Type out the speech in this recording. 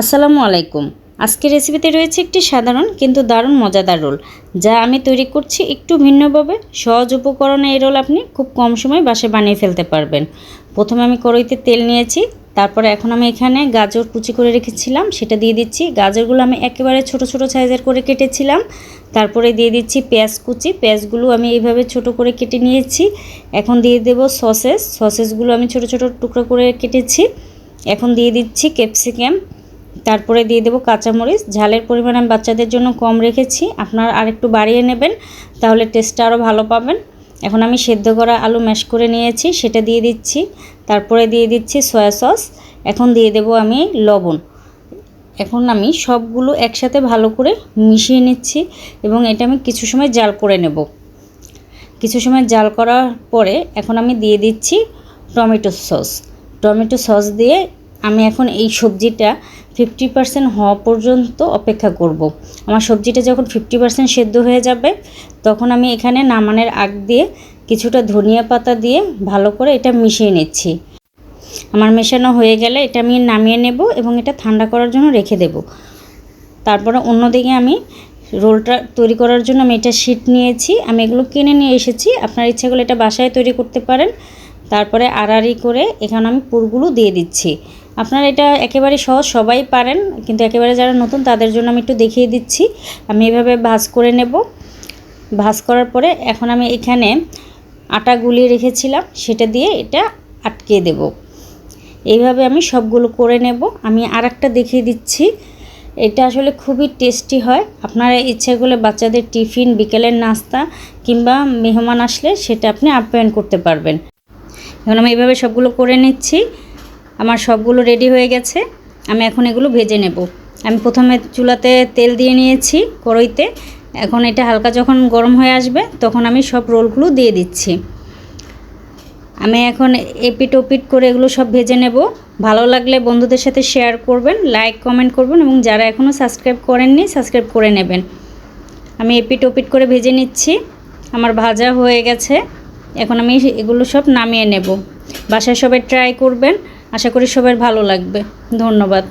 আসসালামু আলাইকুম। আজকের রেসিপিতে রয়েছে একটি সাধারণ কিন্তু দারুণ মজাদার রোল, যা আমি তৈরি করছি একটু ভিন্নভাবে। সহজ উপকরণে এই রোল আপনি খুব কম সময় বাসে বানিয়ে ফেলতে পারবেন। প্রথমে আমি কড়াইতে তেল নিয়েছি, তারপরে এখন আমি এখানে গাজর কুচি করে রেখেছিলাম, সেটা দিয়ে দিচ্ছি। গাজরগুলো আমি একেবারে ছোট ছোট সাইজের করে কেটেছিলাম। তারপরে দিয়ে দিচ্ছি পেঁয়াজ কুচি, পেঁয়াজগুলো আমি এইভাবে ছোট করে কেটে নিয়েছি। এখন দিয়ে দেব সসেস, সসেসগুলো আমি ছোট ছোট টুকরো করে কেটেছি। এখন দিয়ে দিচ্ছি ক্যাপসিকাম তারপরে দিয়ে দেবো কাঁচামরিচ। ঝালের পরিমাণ আমি বাচ্চাদের জন্য কম রেখেছি। আপনার আরেকটু বাড়িয়ে নেবেন, তাহলে টেস্টটা আরও ভালো পাবেন। এখন আমি সেদ্ধ করা আলু ম্যাশ করে নিয়েছি, সেটা দিয়ে দিচ্ছি। তারপরে দিয়ে দিচ্ছি সয়া সস। এখন দিয়ে দেবো আমি লবণ। এখন আমি সবগুলো একসাথে ভালো করে মিশিয়ে নিচ্ছি এবং এটা আমি কিছু সময় জাল করে নেব। কিছু সময় জাল করার পরে এখন আমি দিয়ে দিচ্ছি টমেটো সস। টমেটো সস দিয়ে আমি এখন এই সবজিটা ফিফটি পার্সেন্ট হওয়া পর্যন্ত অপেক্ষা করব। আমার সবজিটা যখন ফিফটি পার্সেন্ট সেদ্ধ হয়ে যাবে, তখন আমি এখানে নামানের আগ দিয়ে কিছুটা ধনিয়া পাতা দিয়ে ভালো করে এটা মিশিয়ে নিচ্ছি। আমার মেশানো হয়ে গেলে এটা আমি নামিয়ে নেব এবং এটা ঠান্ডা করার জন্য রেখে দেব। তারপরে অন্যদিকে আমি রোলটা তৈরি করার জন্য আমি এটা শিট নিয়েছি। আমি এগুলো কিনে নিয়ে এসেছি। আপনার ইচ্ছা করলে এটা বাসায় তৈরি করতে পারেন। তারপরে আড়াআড়ি করে এখানে আমি পুরগুলো দিয়ে দিচ্ছি। আপনারা এটা একেবারে সহজ, সবাই পারেন, কিন্তু একেবারে যারা নতুন তাদের জন্য আমি একটু দেখিয়ে দিচ্ছি। আমি এভাবে ভাজ করে নেব। ভাজ করার পরে এখন আমি এখানে আটা গুলিয়ে রেখেছিলাম, সেটা দিয়ে এটা আটকে দেব। এইভাবে আমি সবগুলো করে নেব। আমি আর একটা দেখিয়ে দিচ্ছি। এটা আসলে খুবই টেস্টি হয়। আপনারা ইচ্ছে করলে বাচ্চাদের টিফিন, বিকেলের নাস্তা কিংবা মেহমান আসলে সেটা আপনি আপ্যায়ন করতে পারবেন। এখন আমি এইভাবে সবগুলো করে নিচ্ছি। আমার সবগুলো রেডি হয়ে গেছে। আমি এখন এগুলো ভেজে নেব। আমি প্রথমে চুলাতে তেল দিয়ে নিয়েছি কড়ইতে। এখন এটা হালকা যখন গরম হয়ে আসবে, তখন আমি সব রোলগুলো দিয়ে দিচ্ছি। আমি এখন এপিট ওপিট করে এগুলো সব ভেজে নেব। ভালো লাগলে বন্ধুদের সাথে শেয়ার করবেন লাইক কমেন্ট করবেন এবং যারা এখনও সাবস্ক্রাইব করেননি সাবস্ক্রাইব করে নেবেন। আমি এপিট ওপিট করে ভেজে নিচ্ছি। আমার ভাজা হয়ে গেছে। এখন আমি এগুলো সব নামিয়ে নেব। বাসায় সবাই ট্রাই করবেন। আশা করি সবার ভালো লাগবে। ধন্যবাদ।